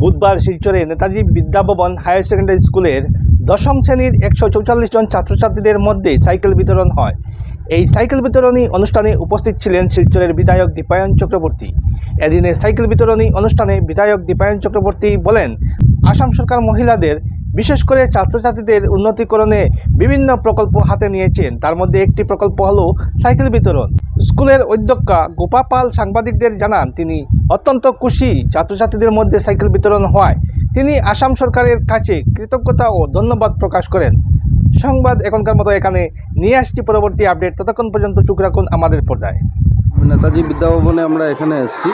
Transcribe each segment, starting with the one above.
বুধবার শিলচরে Netaji Vidyabhavan higher secondary স্কুলের দশম শ্রেণির একশো চৌচল্লিশ জন ছাত্রছাত্রীদের মধ্যে সাইকেল বিতরণ হয়। এই সাইকেল বিতরণী অনুষ্ঠানে উপস্থিত ছিলেন শিলচরের বিধায়ক দীপায়ন চক্রবর্তী। এদিনে সাইকেল বিতরণী অনুষ্ঠানে বিধায়ক দীপায়ন চক্রবর্তী বলেন, আসাম সরকার মহিলাদের বিশেষ করে ছাত্রছাত্রীদের উন্নতিকরণে বিভিন্ন প্রকল্প হাতে নিয়েছেন। তার মধ্যে একটি প্রকল্প হলো সাইকেল বিতরণ। স্কুলের অধ্যক্ষা গোপা পাল সাংবাদিকদের জানান, তিনি অত্যন্ত খুশি ছাত্রছাত্রীদের মধ্যে সাইকেল বিতরণ হওয়ায় তিনি আসাম সরকারের কাছে কৃতজ্ঞতা ও ধন্যবাদ প্রকাশ করেন। সংবাদ এখনকার মতো এখানে। নিয়ে আসছি পরবর্তী আপডেট। ততক্ষণ পর্যন্ত চুক রাখুন আমাদের পর্দায়। নেতাজি বিদ্যাভবনে আমরা এখানে এসেছি।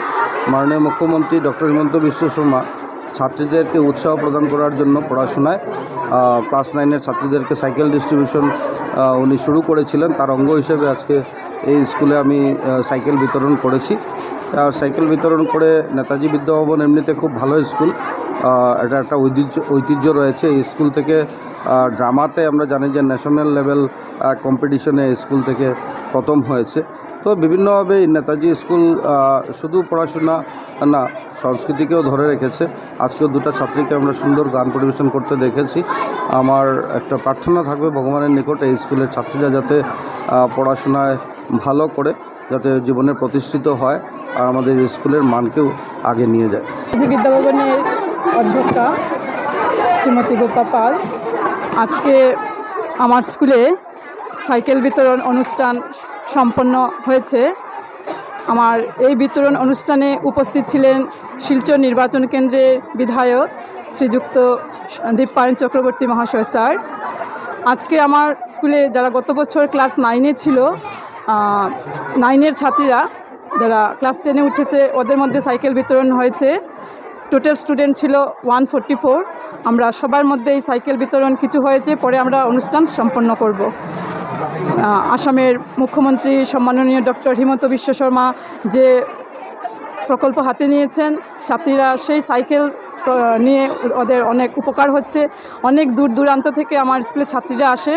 মাননীয় মুখ্যমন্ত্রী ডক্টর হিমন্ত বিশ্ব শর্মা ছাত্রীদেরকে উৎসাহ প্রদান করার জন্য পড়াশোনায় ক্লাস নাইনের ছাত্রীদেরকে সাইকেল ডিস্ট্রিবিউশন উনি শুরু করেছিলেন। তার অঙ্গ হিসেবে আজকে এই স্কুলে আমি সাইকেল বিতরণ করেছি। আর সাইকেল বিতরণ করে নেতাজি বিদ্যাভবন এমনিতে খুব ভালো স্কুল এটা একটা ঐতিহ্য ঐতিহ্য রয়েছে। এই স্কুল থেকে ড্রামাতে আমরা জানি যে ন্যাশনাল লেভেল কম্পিটিশনে স্কুল থেকে প্রথম হয়েছে। তো বিভিন্নভাবে নেতাজি স্কুল শুধু পড়াশোনা না, সংস্কৃতিকেও ধরে রেখেছে। আজকেও দুটো ছাত্রীকে আমরা সুন্দর গান পরিবেশন করতে দেখেছি। আমার একটা প্রার্থনা থাকবে ভগবানের নিকট এই স্কুলের ছাত্রীরা যাতে পড়াশোনায় ভালো করে, যাতে জীবনে প্রতিষ্ঠিত হয় আর আমাদের স্কুলের মানকেও আগে নিয়ে যায়। বিদ্যাভবনের অধ্যক্ষা শ্রীমতী গোপা পাল, আজকে আমার স্কুলে সাইকেল বিতরণ অনুষ্ঠান সম্পন্ন হয়েছে। আমার এই বিতরণ অনুষ্ঠানে উপস্থিত ছিলেন শিলচর নির্বাচন কেন্দ্রের বিধায়ক শ্রীযুক্ত দীপায়ন চক্রবর্তী মহাশয় স্যার। আজকে আমার স্কুলে যারা গত বছর ক্লাস নাইনে ছিল নাইনের ছাত্রীরা যারা ক্লাস টেনে উঠেছে, ওদের মধ্যে সাইকেল বিতরণ হয়েছে। টোটাল স্টুডেন্ট ছিল ওয়ান আমরা সবার মধ্যে এই সাইকেল বিতরণ কিছু হয়েছে, পরে আমরা অনুষ্ঠান সম্পন্ন করব। আসামের মুখ্যমন্ত্রী সম্মাননীয় ডক্টর হিমন্ত বিশ্ব শর্মা যে প্রকল্প হাতে নিয়েছেন, ছাত্রীরা সেই সাইকেল নিয়ে ওদের অনেক উপকার হচ্ছে। অনেক দূর দূরান্ত থেকে আমার স্কুলে ছাত্রীরা আসে।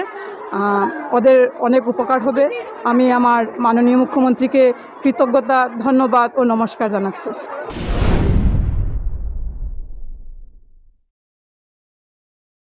ওদের অনেক উপকার হবে। আমি আমার মাননীয় মুখ্যমন্ত্রীকে কৃতজ্ঞতা, ধন্যবাদ ও নমস্কার জানাচ্ছি।